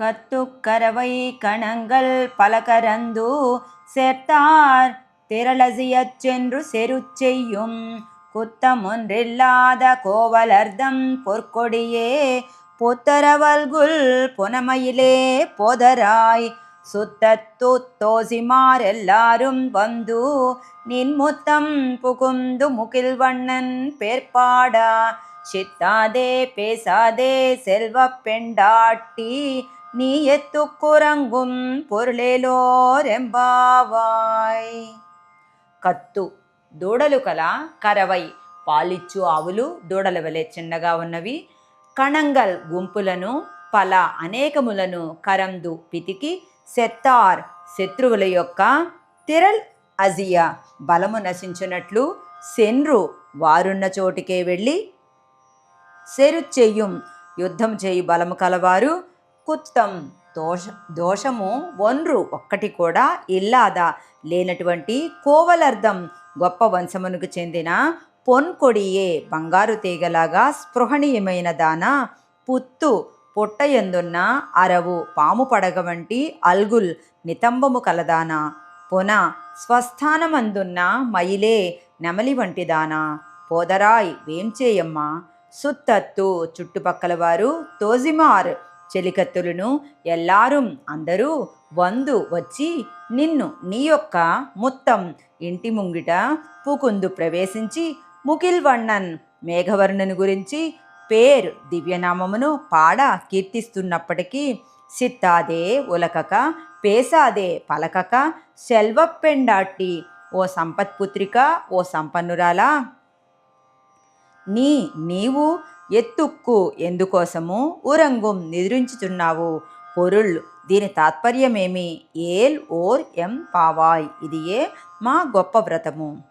கத்துக்கரவை கணங்கள் பலகரந்து சேர்த்தார். திரளசியச் சென்று செரு செய்யும் குத்தமொன்றில்லாத கோவலர்தம் பொற்கொடியே புத்தரவல்குல் புனமையிலே போதராய். சுத்தத்து தோசிமாரெல்லாரும் வந்து நின்முத்தம் புகுந்து முகில் வண்ணன் பேர்பாடா. சித்தாதே பேசாதே செல்வ பெண்டாட்டி நீ ఎత్తుకురంగుం பொருளேலோரெம்பாவாய் కత్తు దూడలు కల కరవై పాలిచ్చు ఆవులు దూడల వలె చిన్నగా ఉన్నవి. కణంగల్ గుంపులను పల అనేకములను కరందు పితికి సెత్తార్ శత్రువుల యొక్క తిరల్ అజియా బలము నశించినట్లు సెన్రు వారున్న చోటికే వెళ్ళి. చెయ్యం యుద్ధం చేయు బలము కలవారు. కుత్తం దోష దోషము ఒన్రు ఒక్కటి కూడా ఇల్లాదా. లేనటువంటి కోవలర్థం గొప్ప వంశమునకు చెందిన పొన్కొడియే బంగారు తీగలాగా స్పృహణీయమైన దాన పుత్తు పొట్టయందున్న అరవు పాము పడగ వంటి అల్గుల్ నితంబము కలదాన. పున స్వస్థానమందున్న మైలే నెమలి వంటి దాన. పోదరాయ్ వేంచేయమ్మా. సుత్తత్తు చుట్టుపక్కల వారు తోజిమార్ చెలికత్తులను ఎల్లారూ. అందరూ వందు వచ్చి నిన్ను నీ యొక్క మొత్తం ఇంటి ముంగిట పూకుందు ప్రవేశించి ముకిల్ వర్ణన్ మేఘవర్ణను గురించి పేరు దివ్యనామమును పాడ కీర్తిస్తున్నప్పటికీ సిత్తాదే ఉలకక పేసాదే పలకక సెల్వప్పెండాట్టి ఓ సంపత్పుత్రిక ఓ సంపన్నురాలా. నీ నీవు ఎత్తుక్కు ఎందుకోసము ఉరంగుం నిద్రించుచున్నావు? పొరుల్ దీని తాత్పర్యమేమి? ఏల్ ఓర్ ఎం పావాయ్ ఇది ఏ మా గొప్ప వ్రతము.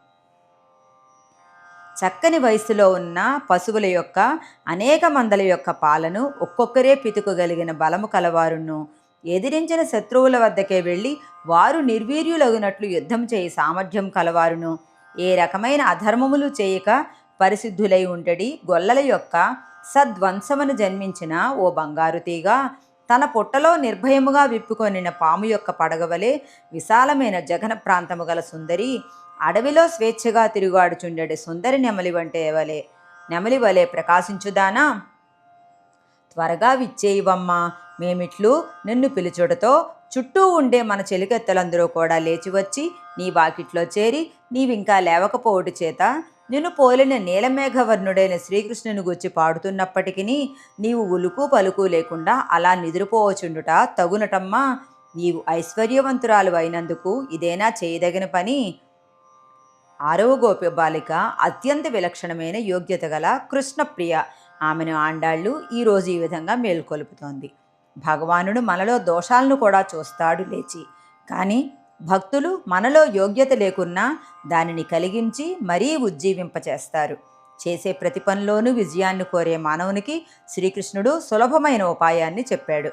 చక్కని వయసులో ఉన్న పశువుల యొక్క అనేక మందల యొక్క పాలను ఒక్కొక్కరే పితుకగలిగిన బలము కలవారును. ఎదిరించిన శత్రువుల వద్దకే వెళ్ళి వారు నిర్వీర్యులగినట్లు యుద్ధం చేయి సామర్థ్యం కలవారును. ఏ రకమైన అధర్మములు చేయక పరిశుద్ధులై ఉండడి గొల్లల యొక్క సద్వంశమును జన్మించిన ఓ బంగారు తీగ. తన పుట్టలో నిర్భయముగా విప్పుకొనిన పాము యొక్క పడగవలే విశాలమైన జగన ప్రాంతము గల సుందరి అడవిలో స్వేచ్ఛగా తిరుగాడుచుండెడి సుందరి నెమలి వంటే వలె. నెమలి వలె ప్రకాశించుదానా త్వరగా విచ్చేయివమ్మా మేమిట్లు నిన్ను పిలుచుడతో చుట్టూ ఉండే మన చెలికెత్తలందరూ కూడా లేచి వచ్చి నీ వాకిట్లో చేరి నీవింకా లేవకపోవుటి చేత నిన్ను పోలిన నీలమేఘవర్ణుడైన శ్రీకృష్ణుని గుచ్చి పాడుతున్నప్పటికీ నీవు ఉలుకు పలుకు లేకుండా అలా నిద్రపోవచుండుట తగునటమ్మా. నీవు ఐశ్వర్యవంతురాలు అయినందుకు ఇదేనా చేయదగిన పని? ఆరవ గోపి బాలిక అత్యంత విలక్షణమైన యోగ్యత గల కృష్ణప్రియ ఆమెను ఆండాళ్ళు ఈరోజు ఈ విధంగా మేల్కొలుపుతోంది. భగవానుడు మనలో దోషాలను కూడా చూస్తాడు లేచి. కానీ భక్తులు మనలో యోగ్యత లేకున్నా దానిని కలిగించి మరీ ఉజ్జీవింపచేస్తారు. చేసే ప్రతి పనిలోనూ విజయాన్ని కోరే మానవునికి శ్రీకృష్ణుడు సులభమైన ఉపాయాన్ని చెప్పాడు.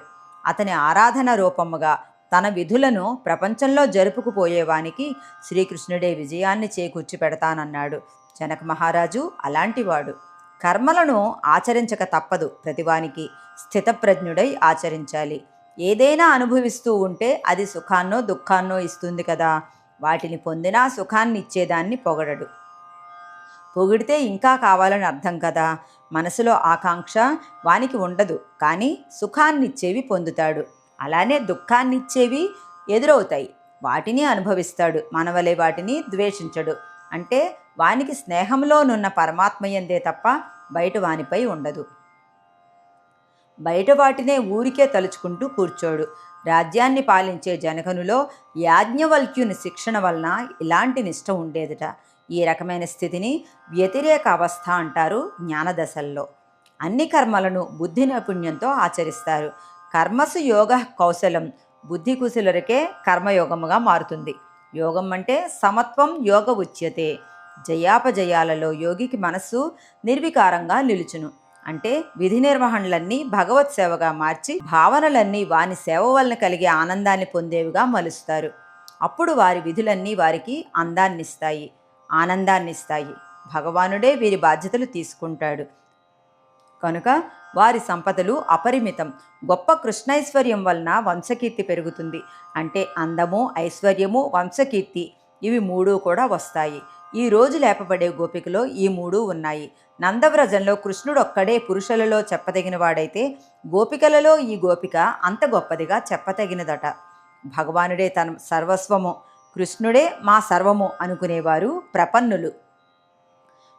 అతని ఆరాధన రూపముగా తన విధులను ప్రపంచంలో జరుపుకుపోయేవానికి శ్రీకృష్ణుడే విజయాన్ని చేకూర్చి పెడతానన్నాడు జనక మహారాజు అలాంటివాడు. కర్మలను ఆచరించక తప్పదు. ప్రతివానికి స్థితప్రజ్ఞుడై ఆచరించాలి. ఏదైనా అనుభవిస్తూ ఉంటే అది సుఖాన్నో దుఃఖాన్నో ఇస్తుంది కదా. వాటిని పొందినా సుఖాన్ని ఇచ్చేదాన్ని పొగడడు. పొగిడితే ఇంకా కావాలని అర్థం కదా. మనసులో ఆకాంక్ష వానికి ఉండదు. కానీ సుఖాన్నిచ్చేవి పొందుతాడు. అలానే దుఃఖాన్నిచ్చేవి ఎదురవుతాయి. వాటిని అనుభవిస్తాడు. మనవలే వాటిని ద్వేషించడు. అంటే వానికి స్నేహంలోనున్న పరమాత్మయందే తప్ప బయట వానిపై ఉండదు. బయట వాటినే ఊరికే తలుచుకుంటూ కూర్చోడు. రాజ్యాన్ని పాలించే జనగనులో యాజ్ఞవల్క్యుని శిక్షణ వలన ఇలాంటి నిష్ట ఉండేదిట. ఈ రకమైన స్థితిని వ్యతిరేక అవస్థ అంటారు జ్ఞానదశల్లో. అన్ని కర్మలను బుద్ధి నైపుణ్యంతో ఆచరిస్తారు. కర్మసు యోగ కౌశలం. బుద్ధి కుశలరికే కర్మయోగముగా మారుతుంది. యోగం అంటే సమత్వం యోగ ఉచ్యతే. జయాపజయాలలో యోగికి మనస్సు నిర్వికారంగా నిలుచును. అంటే విధి నిర్వహణలన్నీ భగవత్ సేవగా మార్చి భావనలన్నీ వాని సేవ వలన కలిగే ఆనందాన్ని పొందేవిగా మలుస్తారు. అప్పుడు వారి విధులన్నీ వారికి అందాన్నిస్తాయి ఆనందాన్నిస్తాయి. భగవానుడే వీరి బాధ్యతలు తీసుకుంటాడు. కనుక వారి సంపదలు అపరిమితం. గొప్ప కృష్ణైశ్వర్యం వలన వంశకీర్తి పెరుగుతుంది. అంటే అందము ఐశ్వర్యము వంశకీర్తి ఇవి మూడు కూడా వస్తాయి. ఈ రోజు లేపబడే గోపికలో ఈ మూడు ఉన్నాయి. నందవ్రజంలో కృష్ణుడు ఒక్కడే పురుషులలో చెప్పదగిన వాడైతే గోపికలలో ఈ గోపిక అంత గొప్పదిగా చెప్పతగినదట భగవానుడే తన సర్వస్వము కృష్ణుడే మా సర్వము అనుకునేవారు ప్రపన్నులు.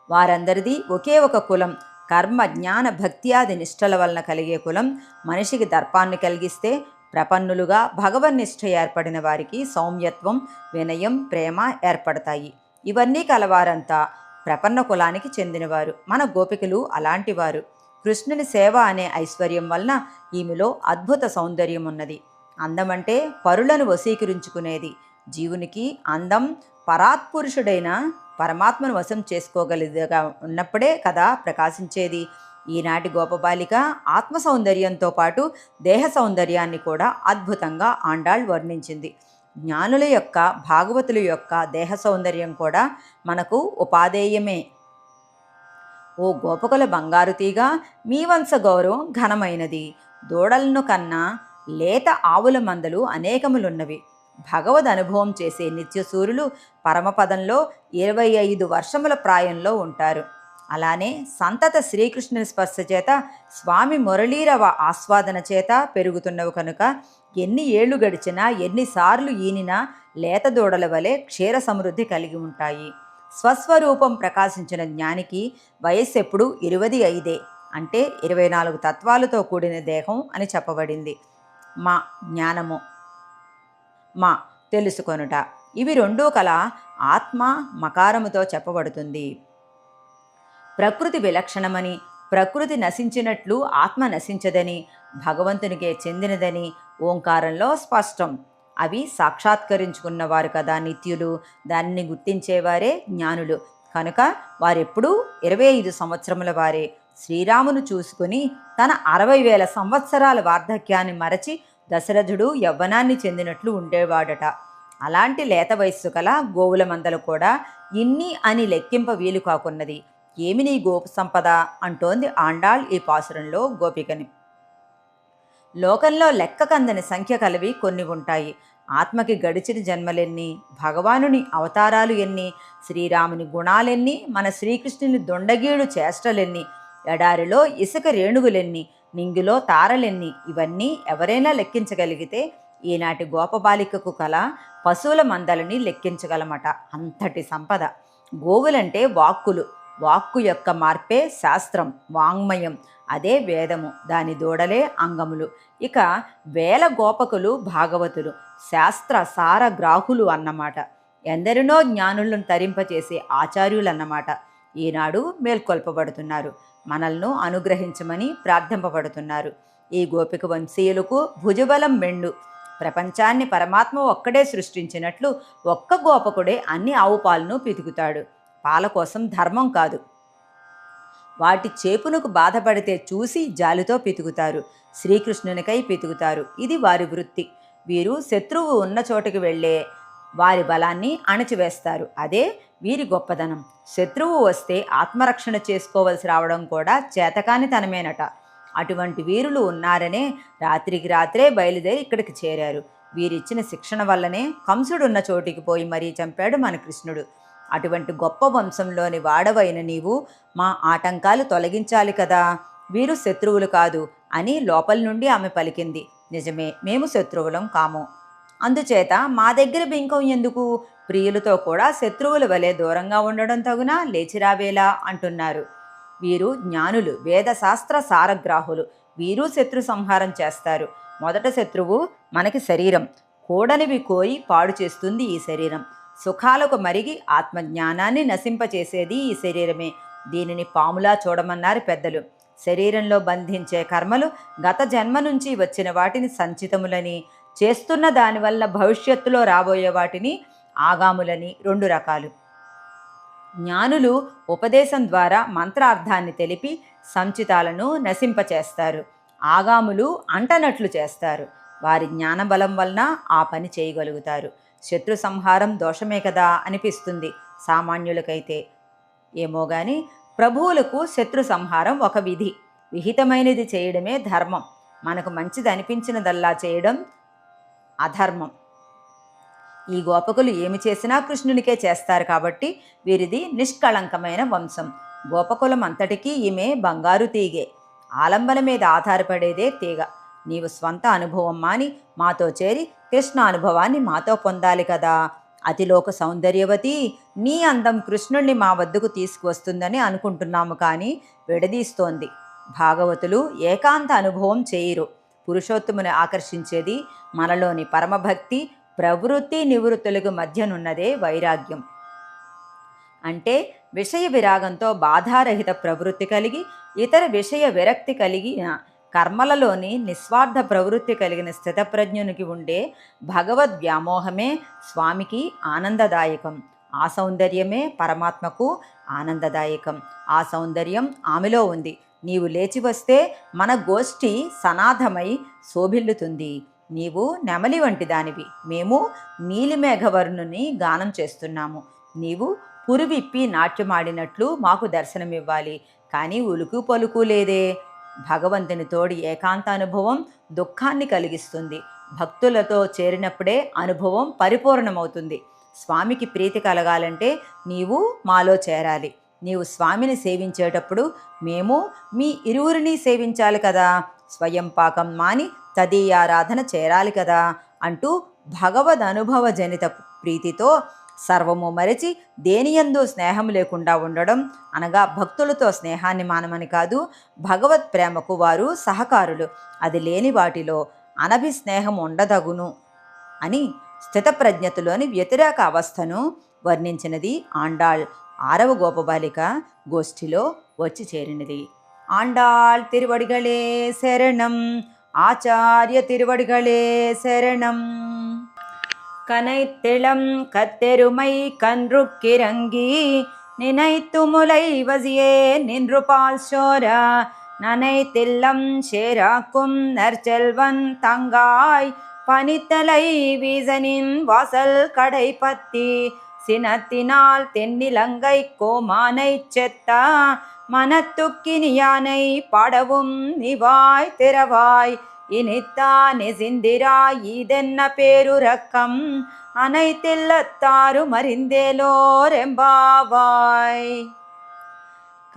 వారందరిది ఒకే ఒక కులం కర్మ జ్ఞాన భక్త్యాది నిష్టల వలన కలిగే కులం. మనిషికి దర్పాన్ని కలిగిస్తే ప్రపన్నులుగా భగవన్నిష్ట ఏర్పడిన వారికి సౌమ్యత్వం వినయం ప్రేమ ఏర్పడతాయి. ఇవన్నీ కలవారంతా ప్రపన్న కులానికి చెందినవారు. మన గోపికలు అలాంటివారు. కృష్ణుని సేవ అనే ఐశ్వర్యం వలన ఈమెలో అద్భుత సౌందర్యం ఉన్నది అందమంటే పరులను వశీకరించుకునేది. జీవునికి అందం పరాత్పురుషుడైన పరమాత్మను వశం చేసుకోగలిగా ఉన్నప్పుడే కదా ప్రకాశించేది. ఈనాటి గోపబాలిక ఆత్మ సౌందర్యంతో పాటు దేహ సౌందర్యాన్ని కూడా అద్భుతంగా ఆండాళ్ వర్ణించింది. జ్ఞానుల యొక్క భాగవతుల యొక్క దేహ సౌందర్యం కూడా మనకు ఉపాధేయమే. ఓ గోపకుల బంగారు తీగ మీ వంశ గౌరవం ఘనమైనది. దూడలను కన్నా లేత ఆవుల మందలు అనేకములున్నవి. భగవద్ అనుభవం చేసే నిత్యసూరులు పరమపదంలో ఇరవై ఐదు వర్షముల ప్రాయంలో ఉంటారు. అలానే సంతత శ్రీకృష్ణుని స్పర్శ చేత స్వామి మురళీరవ ఆస్వాదన చేత పెరుగుతున్నవి కనుక ఎన్ని ఏళ్ళు గడిచినా ఎన్నిసార్లు ఈనినా లేత దూడల వలె క్షీర సమృద్ధి కలిగి ఉంటాయి. స్వస్వరూపం ప్రకాశించిన జ్ఞానికి వయస్సు ఎప్పుడు ఇరవై ఐదే అంటే ఇరవై నాలుగు తత్వాలతో కూడిన దేహం అని చెప్పబడింది. మా జ్ఞానము. మా తెలుసుకొనుట. ఇవి రెండూ కల ఆత్మ మకారముతో చెప్పబడుతుంది. ప్రకృతి విలక్షణమని ప్రకృతి నశించినట్లు ఆత్మ నశించదని భగవంతునికే చెందినదని ఓంకారంలో స్పష్టం. అవి సాక్షాత్కరించుకున్నవారు కదా నిత్యులు దానిని గుర్తించేవారే జ్ఞానులు. కనుక వారెప్పుడూ ఇరవై ఐదు సంవత్సరముల వారే శ్రీరామును చూసుకుని తన అరవై వేల సంవత్సరాల వార్ధక్యాన్ని మరచి దశరథుడు యవ్వనాన్ని చెందినట్లు ఉండేవాడట. అలాంటి లేత వయస్సు గల గోవుల మందలు కూడా ఇన్ని అని లెక్కింప వీలు కాకున్నది. ఏమి నీ గోపు సంపద? అంటోంది ఆండాళ్ ఈ పాసురంలో గోపికని. లోకంలో లెక్కకందని సంఖ్య కలివి కొన్ని ఉంటాయి. ఆత్మకి గడిచిన జన్మలెన్ని భగవానుని అవతారాలు ఎన్ని శ్రీరాముని గుణాలెన్ని మన శ్రీకృష్ణుని దొండగీడు చేష్టలెన్ని ఎడారిలో ఇసుక రేణుగులెన్ని నింగిలో తారలెన్ని ఇవన్నీ ఎవరైనా లెక్కించగలిగితే ఈనాటి గోపబాలికకు కల పశువుల మందలని లెక్కించగలమట. అంతటి సంపద. గోవులంటే వాక్కులు. వాక్కు యొక్క మార్పే శాస్త్రం వాంగ్మయం. అదే వేదము. దాని దూడలే అంగములు. ఇక వేల గోపకులు భాగవతులు శాస్త్ర సార గ్రాహులు అన్నమాట. ఎందరినో జ్ఞానులను తరింపచేసే ఆచార్యులు అన్నమాట ఈనాడు మేల్కొల్పబడుతున్నారు. మనల్ని అనుగ్రహించమని ప్రార్థింపబడుతున్నారు. ఈ గోపిక వంశీయులకు భుజబలం మెండు. ప్రపంచాన్ని పరమాత్మ ఒక్కడే సృష్టించినట్లు ఒక్క గోపకుడే అన్ని ఆవు పాలను పితుకుతాడు. పాల కోసం ధర్మం కాదు. వాటి చేపునకు బాధపడితే చూసి జాలితో పితుకుతారు. శ్రీకృష్ణునికై పితుకుతారు. ఇది వారి వృత్తి. వీరు శత్రువు ఉన్న చోటుకి వెళ్ళే వారి బలాన్ని అణచివేస్తారు. అదే వీరి గొప్పదనం. శత్రువు వస్తే ఆత్మరక్షణ చేసుకోవలసి రావడం కూడా చేతకానితనమేనట. అటువంటి వీరులు ఉన్నారనే రాత్రికి రాత్రే బయలుదేరి ఇక్కడికి చేరారు. వీరిచ్చిన శిక్షణ వల్లనే కంసుడున్న చోటికి పోయి మరీ చంపాడు మన కృష్ణుడు. అటువంటి గొప్ప వంశంలోని వాడవైన నీవు మా ఆటంకాలు తొలగించాలి కదా. వీరు శత్రువులు కాదు అని లోపల నుండి ఆమె పలికింది. నిజమే మేము శత్రువులం కాము. అందుచేత మా దగ్గర బింకం ఎందుకు? ప్రియులతో కూడా శత్రువుల వలె దూరంగా ఉండడం తగునా లేచిరావేలా అంటున్నారు. వీరు జ్ఞానులు వేదశాస్త్ర సారగ్రాహులు. వీరు శత్రు సంహారం చేస్తారు. మొదట శత్రువు మనకి శరీరం. కూడనివి కోరి పాడు చేస్తుంది ఈ శరీరం. సుఖాలకు మరిగి ఆత్మజ్ఞానాన్ని నశింపచేసేది ఈ శరీరమే. దీనిని పాములా చూడమన్నారు పెద్దలు. శరీరంలో బంధించే కర్మలు గత జన్మ నుంచి వచ్చిన వాటిని సంచితములని చేస్తున్న దానివల్ల భవిష్యత్తులో రాబోయే వాటిని ఆగాములని రెండు రకాలు. జ్ఞానులు ఉపదేశం ద్వారా మంత్రార్థాన్ని తెలిపి సంచితాలను నశింపచేస్తారు. ఆగాములు అంటనట్లు చేస్తారు. వారి జ్ఞానబలం వలన ఆ పని చేయగలుగుతారు. శత్రు సంహారం దోషమే కదా అనిపిస్తుంది. సామాన్యులకైతే ఏమో గాని ప్రభువులకు శత్రు సంహారం ఒక విధి. విహితమైనది చేయడమే ధర్మం. మనకు మంచిది అనిపించినదల్లా చేయడం అధర్మం. ఈ గోపకులు ఏమి చేసినా కృష్ణునికే చేస్తారు కాబట్టి వీరిది నిష్కళంకమైన వంశం. గోపకులం అంతటికీ ఈమె బంగారు తీగే. ఆలంబన మీద ఆధారపడేదే తీగ. నీవు స్వంత అనుభవం మాని మాతో చేరి కృష్ణ అనుభవాన్ని మాతో పొందాలి కదా. అతిలోక సౌందర్యవతి నీ అందం కృష్ణుణ్ణి మా వద్దకు తీసుకువస్తుందని అనుకుంటున్నాము కానీ విడదీస్తోంది. భాగవతులు ఏకాంత అనుభవం చేయరు. పురుషోత్తముని ఆకర్షించేది మనలోని పరమభక్తి ప్రవృత్తి నివృత్తులకు మధ్యనున్నదే వైరాగ్యం. అంటే విషయ విరాగంతో బాధారహిత ప్రవృత్తి కలిగి ఇతర విషయ విరక్తి కలిగిన కర్మలలోని నిస్వార్థ ప్రవృత్తి కలిగిన స్థితప్రజ్ఞునికి ఉండే భగవద్ వ్యామోహమే స్వామికి ఆనందదాయకం. ఆ సౌందర్యమే పరమాత్మకు ఆనందదాయకం. ఆ సౌందర్యం ఆమెలో ఉంది. నీవు లేచి వస్తే మన గోష్ఠి సనాథమై శోభిల్లుతుంది. నీవు నెమలి వంటి దానివి. మేము నీలిమేఘవర్ణుని గానం చేస్తున్నాము. నీవు పురువిప్పి నాట్యమాడినట్లు మాకు దర్శనమివ్వాలి. కానీ ఉలుకు పలుకు లేదే. భగవంతుని తోడి ఏకాంత అనుభవం దుఃఖాన్ని కలిగిస్తుంది. భక్తులతో చేరినప్పుడే అనుభవం పరిపూర్ణమవుతుంది. స్వామికి ప్రీతి కలగాలంటే నీవు మాలో చేరాలి. నీవు స్వామిని సేవించేటప్పుడు మేము మీ ఇరువురిని సేవించాలి కదా. స్వయం పాకం మాని తదీయారాధన చేరాలి కదా అంటూ భగవద్ అనుభవ జనిత ప్రీతితో సర్వము మరిచి దేనియందు స్నేహం లేకుండా ఉండడం అనగా భక్తులతో స్నేహాన్ని మానమని కాదు భగవత్ ప్రేమకు వారు సహకారులు. అది లేని వాటిలో అనభి స్నేహం ఉండదగును అని స్థితప్రజ్ఞతలోని వ్యతిరేక అవస్థను వర్ణించినది ఆండాళ్. ఆరవ గోపబాలిక గోష్ఠిలో వచ్చి చేరినది. ఆండాళ్ తిరువడిగళే శరణం ఆచార్య తిరువడిగళే శరణం. கனைத்திளம் கத்தெருமை கன்று நினைத்து முலை வசியே நின்று பால் சோரா நனைத்தில்லம் சேராக்கும் நற்செல்வன் தங்காய் பனித்தலை வீசனின் வாசல் கடை பத்தி சினத்தினால் தென்னிலங்கை கோமானை செத்தா மனத்துக்கினியானை பாடவும் நிவாய் திறவாய் இனித்தானே சிந்திராய் இதென்ன பேருரக்கம் அனைத்தில்லத்தாரு మరిందేలోరెంబావాయ్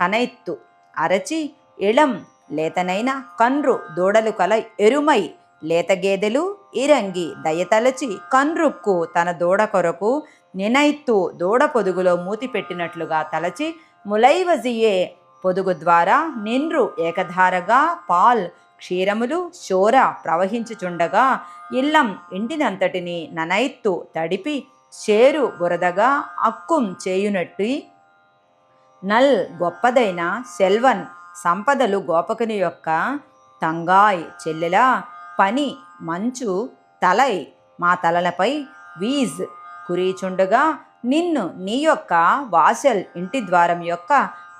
కనైత్తు అరచి ఇళం లేతనైన కండ్రు దూడలు కల ఎరుమై లేత గేదెలు ఇరంగి దయతలచి కన్రుక్కు తన దూడ కొరకు నినైత్తు దూడ పొదుగులో మూతి పెట్టినట్లుగా తలచి ములైవజియే పొదుగు ద్వారా నిన్రు ఏకధారగా పాల్ క్షీరములు శోర ప్రవహించుచుండగా ఇల్లం ఇంటినంతటిని ననైత్తు తడిపి చేరు బురదగా అక్కుం చేయునట్టి నల్ గొప్పదైన సెల్వన్ సంపదలు గోపకుని యొక్క తంగాయ్ చెల్లెలా పని మంచు తలై మా తలలపై వీజ్ కురీచుండగా నిన్ను నీ యొక్క వాసల్ ఇంటి ద్వారం యొక్క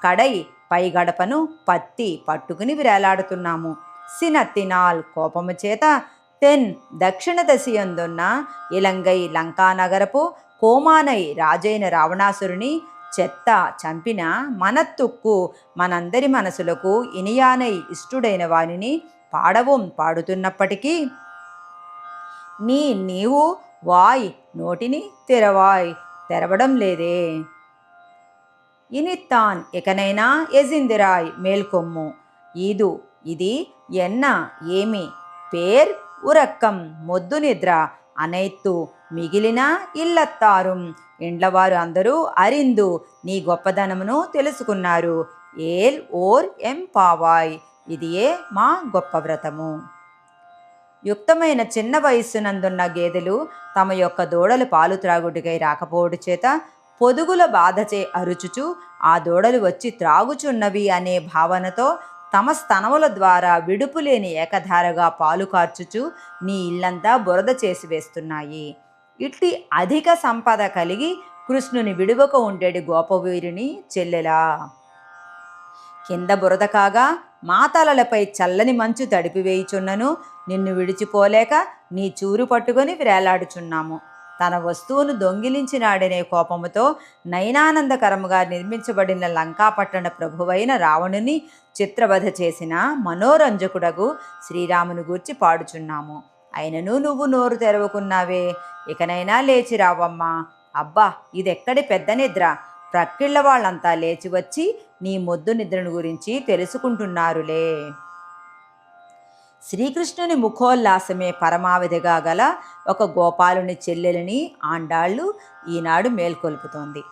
కడై పై గడపను పత్తి పట్టుకుని విరేలాడుతున్నాము. సినత్తినాల్ కోపము చేత తెన్ దక్షిణ దశయందున్న ఇలంగై లంకానగరపు కోమానై రాజైన రావణాసురుని చెత్త చంపిన మనత్తుక్కు మనందరి మనసులకు ఇనియానై ఇష్టుడైన వానిని పాడవం పాడుతున్నప్పటికీ నీ నీవు వాయ్ నోటిని తెరవాయ్ తెరవడం లేదే. ఇనిత్తాన్ ఇకనైనా ఎజిందిరాయ్ మేల్కొమ్ము. ఈదు ఇది ఎన్న ఏమి? పేర్ ఉరక్కం మొద్దు నిద్ర. అనైత్తు మిగిలిన ఇల్లత్తారు. ఇండ్లవారు అందరూ అరిందు. నీ గొప్పదనమును తెలుసుకున్నారు. ఏల్ ఓర్ ఎం పావాయ్. ఇదియే మా గొప్ప వ్రతము. యుక్తమైన చిన్న వయస్సునందున్న గేదెలు తమ యొక్క దూడలు పాలు త్రాగుడికై రాకపోవడు చేత పొదుగుల బాధచే అరుచుచు ఆ దూడలు వచ్చి త్రాగుచున్నవి అనే భావనతో తమ స్తనముల ద్వారా విడుపులేని ఏకధారగా పాలు కార్చుచు నీ ఇల్లంతా బురద చేసి వేస్తున్నాయి. ఇట్టి అధిక సంపద కలిగి కృష్ణుని విడువక ఉండేటి గోపవీరుని చెల్లెలా. కింద బురద కాగా మాతలలపై చల్లని మంచు తడిపివేయుచున్నను నిన్ను విడిచిపోలేక నీ చూరు పట్టుకొని వేలాడుచున్నాము. తన వస్తువును దొంగిలించినాడనే కోపముతో నయనానందకరముగా నిర్మించబడిన లంకాపట్టణ ప్రభువైన రావణుని చిత్రవధ చేసిన మనోరంజకుడగు శ్రీరాముని గూర్చి పాడుచున్నాము. అయినను నువ్వు నోరు తెరవకున్నావే ఇకనైనా లేచి రావమ్మా. అబ్బా ఇదెక్కడి పెద్ద నిద్ర? ప్రక్కిళ్ళ వాళ్ళంతా లేచి వచ్చి నీ మొద్దు నిద్రను గురించి తెలుసుకుంటున్నారులే. శ్రీకృష్ణుని ముఖోల్లాసమే పరమావధిగా గల ఒక గోపాలుని చెల్లెలని ఆండాళ్ళు ఈనాడు మేల్కొల్పుతోంది.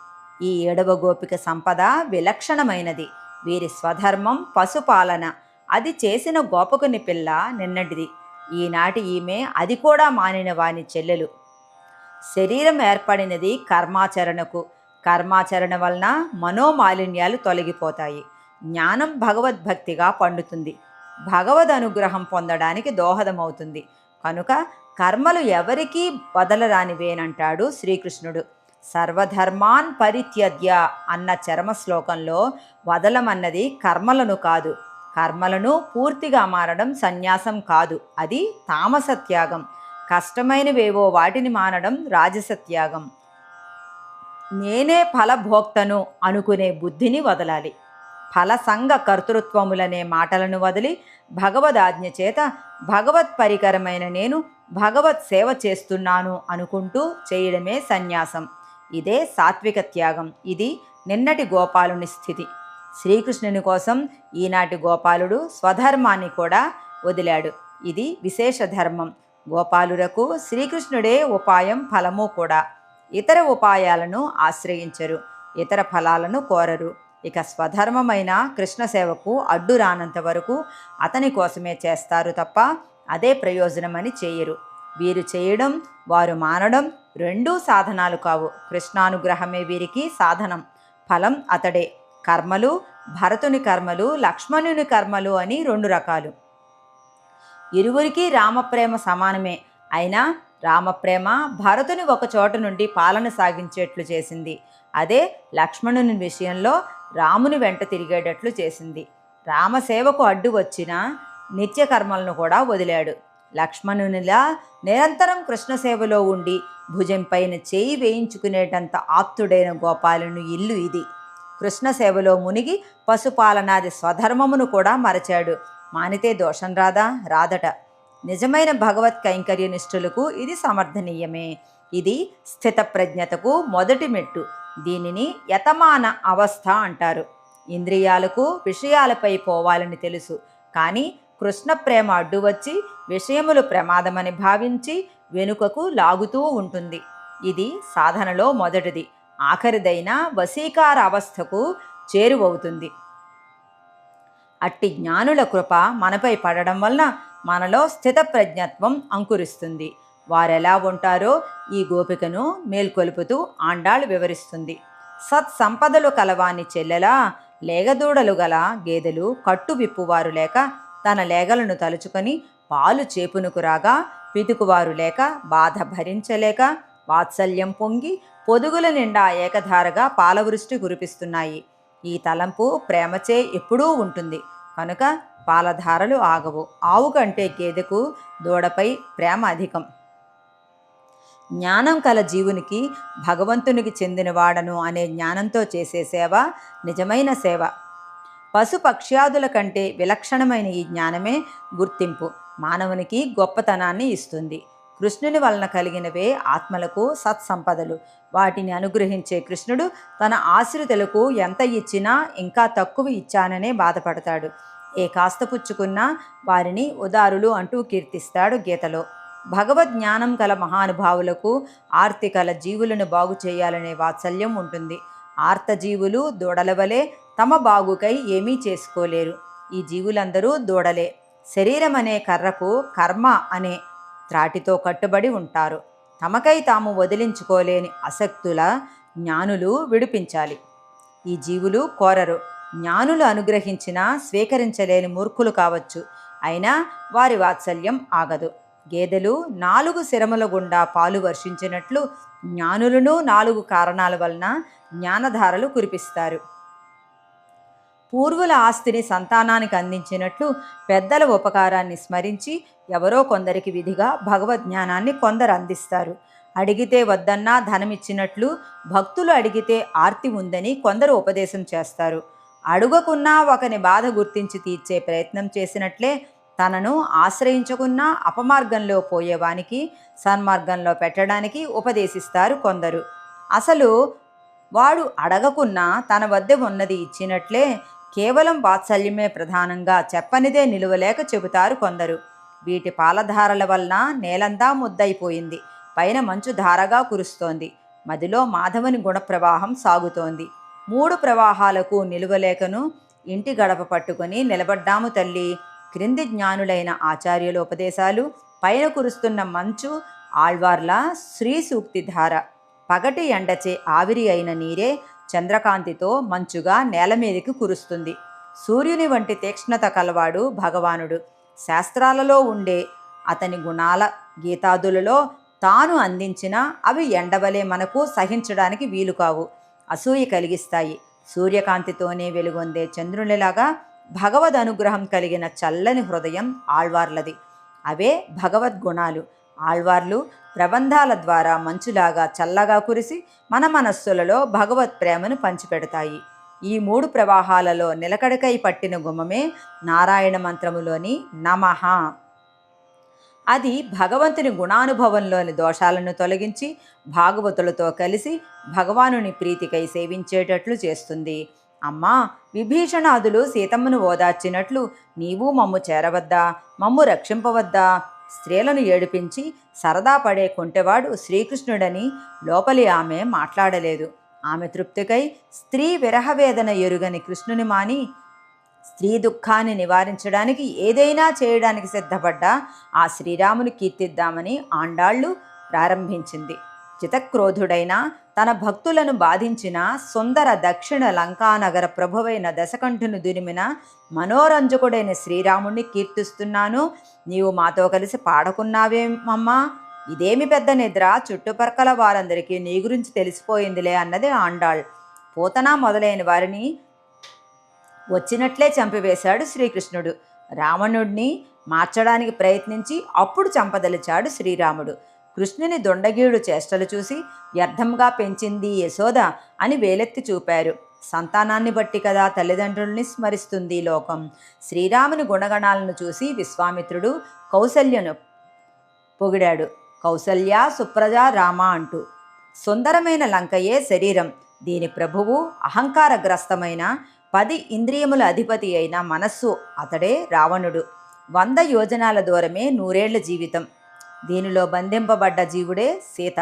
ఈ ఏడవ గోపిక సంపద విలక్షణమైనది. వీరి స్వధర్మం పశుపాలన అది చేసిన గోపకుని పిల్ల నిన్నటిది. ఈనాటి ఈమె అది కూడా మానిన వాని చెల్లెలు. శరీరం ఏర్పడినది కర్మాచరణకు. కర్మాచరణ వలన మనోమాలిన్యాలు తొలగిపోతాయి. జ్ఞానం భగవద్భక్తిగా పండుతుంది. భగవద్ అనుగ్రహం పొందడానికి దోహదమవుతుంది. కనుక కర్మలు ఎవరికీ వదలరానివేనంటాడు శ్రీకృష్ణుడు. సర్వధర్మాన్ పరిత్యద్య అన్న చరమ శ్లోకంలో వదలమన్నది కర్మలను కాదు. కర్మలను పూర్తిగా మారడం సన్యాసం కాదు. అది తామసత్యాగం. కష్టమైనవేవో వాటిని మానడం రాజసత్యాగం. నేనే ఫలభోక్తను అనుకునే బుద్ధిని వదలాలి. ఫలసంగ కర్తృత్వములనే మాటలను వదిలి భగవదాజ్ఞ చేత భగవత్ పరికరమైన నేను భగవత్ సేవ చేస్తున్నాను అనుకుంటూ చేయడమే సన్యాసం. ఇదే సాత్విక త్యాగం. ఇది నిన్నటి గోపాలుని స్థితి. శ్రీకృష్ణుని కోసం ఈనాటి గోపాలుడు స్వధర్మాన్ని కూడా వదిలాడు. ఇది విశేష ధర్మం. గోపాలురకు శ్రీకృష్ణుడే ఉపాయం ఫలము కూడా. ఇతర ఉపాయాలను ఆశ్రయించరు. ఇతర ఫలాలను కోరరు. ఇక స్వధర్మమైన కృష్ణ సేవకు అడ్డు రానంత వరకు అతని కోసమే చేస్తారు తప్ప అదే ప్రయోజనమని చేయరు. వీరు చేయడం వారు మానడం రెండూ సాధనాలు కావు. కృష్ణానుగ్రహమే వీరికి సాధనం. ఫలం అతడే. కర్మలు భరతుని కర్మలు లక్ష్మణుని కర్మలు అని రెండు రకాలు. ఇరువురికి రామప్రేమ సమానమే. అయినా రామప్రేమ భరతుని ఒక చోట నుండి పాలన సాగించేట్లు చేసింది. అదే లక్ష్మణుని విషయంలో రాముని వెంట తిరిగేటట్లు చేసింది. రామసేవకు అడ్డు వచ్చిన నిత్యకర్మలను కూడా వదిలాడు. లక్ష్మణునిలా నిరంతరం కృష్ణ సేవలో ఉండి భుజంపైన చేయి వేయించుకునేటంత ఆప్తుడైన గోపాలుని ఇల్లు ఇది. కృష్ణ సేవలో మునిగి పశుపాలనాది స్వధర్మమును కూడా మరచాడు. మానితే దోషం రాదా? రాదట. నిజమైన భగవత్ కైంకర్య నిష్ఠులకు ఇది సమర్థనీయమే. ఇది స్థితప్రజ్ఞతకు మొదటి మెట్టు. దీనిని యతమాన అవస్థ అంటారు. ఇంద్రియాలకు విషయాలపై పోవాలని తెలుసు. కానీ కృష్ణ ప్రేమ అడ్డు వచ్చి విషయములు ప్రమాదమని భావించి వెనుకకు లాగుతూ ఉంటుంది. ఇది సాధనలో మొదటిది. ఆఖరిదైన వశీకార అవస్థకు చేరువవుతుంది. అట్టి జ్ఞానుల కృప మనపై పడడం వలన మనలో స్థితప్రజ్ఞత్వం అంకురిస్తుంది. వారెలా ఉంటారో ఈ గోపికను మేల్కొలుపుతూ ఆండాళ్ళు వివరిస్తుంది. సత్ సంపదలు కలవాని చెల్లెలా లేగదూడలు గల గేదెలు కట్టు విప్పువారు లేక తన లేగలను తలుచుకొని పాలు చేపునుకు రాగా పితుకువారు లేక బాధ భరించలేక వాత్సల్యం పొంగి పొదుగుల నిండా ఏకధారగా పాలవృష్టి కురిపిస్తున్నాయి. ఈ తలంపు ప్రేమచే ఎప్పుడూ ఉంటుంది. కనుక పాలధారలు ఆగవు. ఆవు కంటే గేదెకు దూడపై ప్రేమ అధికం. జ్ఞానం కల జీవునికి భగవంతునికి చెందినవాడను అనే జ్ఞానంతో చేసే సేవ నిజమైన సేవ. పశు పక్ష్యాదుల కంటే విలక్షణమైన ఈ జ్ఞానమే గుర్తింపు. మానవునికి గొప్పతనాన్ని ఇస్తుంది. కృష్ణుని వలన కలిగినవే ఆత్మలకు సత్సంపదలు. వాటిని అనుగ్రహించే కృష్ణుడు తన ఆశ్రితులకు ఎంత ఇచ్చినా ఇంకా తక్కువ ఇచ్చాననే బాధపడతాడు. ఏ కాస్త పుచ్చుకున్నా వారిని ఉదారులు అంటూ కీర్తిస్తాడు గీతలో. భగవద్ జ్ఞానం కల మహానుభావులకు ఆర్తి కల జీవులను బాగు చేయాలనే వాత్సల్యం ఉంటుంది. ఆర్తజీవులు దూడలవలే తమ బాగుకై ఏమీ చేసుకోలేరు. ఈ జీవులందరూ దూడలే. శరీరం అనే కర్రకు కర్మ అనే త్రాటితో కట్టుబడి ఉంటారు. తమకై తాము వదిలించుకోలేని అసక్తుల జ్ఞానులు విడిపించాలి. ఈ జీవులు కోరరు. జ్ఞానులు అనుగ్రహించిన స్వీకరించలేని మూర్ఖులు కావచ్చు. అయినా వారి వాత్సల్యం ఆగదు. గేదెలు నాలుగు శరమల గుండా పాలు వర్షించినట్లు జ్ఞానులను నాలుగు కారణాల వలన జ్ఞానధారలు కురిపిస్తారు. పూర్వుల ఆస్తిని సంతానానికి అందించినట్లు పెద్దల ఉపకారాన్ని స్మరించి ఎవరో కొందరికి విధిగా భగవద్ జ్ఞానాన్ని కొందరు అందిస్తారు. అడిగితే వద్దన్నా ధనమిచ్చినట్లు భక్తులు అడిగితే ఆర్తి ఉందని కొందరు ఉపదేశం చేస్తారు. అడుగకున్నా ఒకని బాధ గుర్తించి తీర్చే ప్రయత్నం చేసినట్లే తనను ఆశ్రయించకున్నా అపమార్గంలో పోయేవానికి సన్మార్గంలో పెట్టడానికి ఉపదేశిస్తారు కొందరు. అసలు వాడు అడగకున్నా తన వద్ద ఉన్నది ఇచ్చినట్లే కేవలం వాత్సల్యమే ప్రధానంగా చెప్పనిదే నిలువలేక చెబుతారు కొందరు. వీటి పాలధారల వలన నేలంతా ముద్దయిపోయింది. పైన మంచు ధారగా కురుస్తోంది. మదిలో మాధవని గుణప్రవాహం సాగుతోంది. మూడు ప్రవాహాలకు నిలువలేకను ఇంటి గడప పట్టుకొని నిలబడ్డాము తల్లి. క్రింది జ్ఞానులైన ఆచార్యుల ఉపదేశాలు పైన కురుస్తున్న మంచు ఆళ్వార్ల శ్రీ సూక్తి ధార పగటి ఎండచే ఆవిరి అయిన నీరే చంద్రకాంతితో మంచుగా నేల మీదకి కురుస్తుంది. సూర్యుని వంటి తీక్ష్ణత కలవాడు భగవానుడు. శాస్త్రాలలో ఉండే అతని గుణాల గీతాదులలో తాను అందించిన అవి ఎండవలే మనకు సహించడానికి వీలు కావు అసూయ కలిగిస్తాయి. సూర్యకాంతితోనే వెలుగొందే చంద్రునిలాగా భగవద్ అనుగ్రహం కలిగిన చల్లని హృదయం ఆళ్వార్లది. అవే భగవద్గుణాలు ఆళ్వార్లు ప్రబంధాల ద్వారా మంచులాగా చల్లగా కురిసి మన మనస్సులలో భగవత్ ప్రేమను పంచిపెడతాయి. ఈ మూడు ప్రవాహాలలో నిలకడకై పట్టిన గుమ్మమే నారాయణ మంత్రములోని నమః. అది భగవంతుని గుణానుభవంలోని దోషాలను తొలగించి భాగవతులతో కలిసి భగవానుని ప్రీతికై సేవించేటట్లు చేస్తుంది. అమ్మా విభీషణాదులు సీతమ్మను ఓదార్చినట్లు నీవు మమ్ము చేరవద్దా మమ్ము రక్షింపవద్దా? స్త్రీలను ఏడిపించి సరదా పడే కొంటెవాడు శ్రీకృష్ణుడని లోపలి ఆమె మాట్లాడలేదు. ఆమె తృప్తికై స్త్రీ విరహవేదన ఎరుగని కృష్ణుని మాని స్త్రీ దుఃఖాన్ని నివారించడానికి ఏదైనా చేయడానికి సిద్ధపడ్డా ఆ శ్రీరాముని కీర్తిద్దామని ఆండాళ్ళు ప్రారంభించింది. చితక్రోధుడైన తన భక్తులను బాధించిన సుందర దక్షిణ లంకానగర ప్రభువైన దశకంఠును దురిమిన మనోరంజకుడైన శ్రీరాముణ్ణి కీర్తిస్తున్నాను. నీవు మాతో కలిసి పాడకున్నావేమమ్మా? ఇదేమి పెద్ద నిద్ర? చుట్టుపక్కల వారందరికీ నీ గురించి తెలిసిపోయిందిలే అన్నది ఆండాళ్. పూతన మొదలైన వారిని వచ్చినట్లే చంపివేశాడు శ్రీకృష్ణుడు. రావణుడిని మార్చడానికి ప్రయత్నించి అప్పుడు చంపదలిచాడు శ్రీరాముడు. కృష్ణుని దొండగీడు చేష్టలు చూసి వ్యర్థంగా పెంచింది యశోద అని వేలెత్తి చూపారు. సంతానాన్ని బట్టి కదా తల్లిదండ్రుల్ని స్మరిస్తుంది లోకం. శ్రీరాముని గుణగణాలను చూసి విశ్వామిత్రుడు కౌసల్యను పొగిడాడు. కౌసల్య సుప్రజ రామ అంటూ. సుందరమైన లంకయే శరీరం. దీని ప్రభువు అహంకారగ్రస్తమైన పది ఇంద్రియముల అధిపతి అయిన మనస్సు అతడే రావణుడు. వంద యోజనాల దూరమే నూరేళ్ళ జీవితం. దీనిలో బంధింపబడ్డ జీవుడే సీత.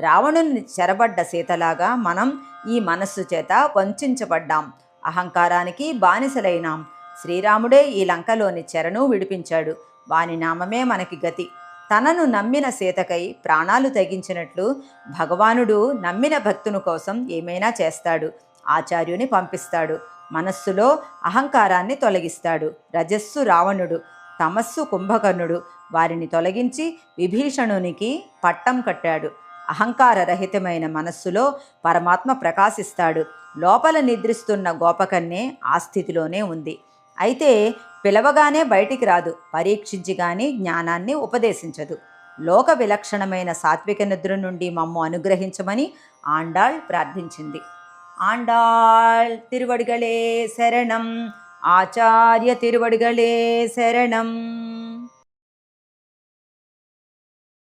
రావణుని చెరబడ్డ సీతలాగా మనం ఈ మనస్సు చేత వంచబడ్డాం. అహంకారానికి బానిసలైనాం. శ్రీరాముడే ఈ లంకలోని చెరను విడిపించాడు. వాని నామమే మనకి గతి. తనను నమ్మిన సీతకై ప్రాణాలు తెగించినట్లు భగవానుడు నమ్మిన భక్తుని కోసం ఏమైనా చేస్తాడు. ఆచార్యుని పంపిస్తాడు. మనస్సులో అహంకారాన్ని తొలగిస్తాడు. రజస్సు రావణుడు. తమస్సు కుంభకర్ణుడు. వారిని తొలగించి విభీషణునికి పట్టం కట్టాడు. అహంకార రహితమైన మనస్సులో పరమాత్మ ప్రకాశిస్తాడు. లోపల నిద్రిస్తున్న గోపకన్నే ఆ స్థితిలోనే ఉంది. అయితే పిలవగానే బయటికి రాదు. పరీక్షించి గాని జ్ఞానాన్ని ఉపదేశించదు. లోక విలక్షణమైన సాత్విక నిద్ర నుండి మమ్ము అనుగ్రహించమని ఆండాళ్ ప్రార్థించింది. ఆండాళ్ తిరువడిగలే శరణం ఆచార్య తిరువడిగళే శరణం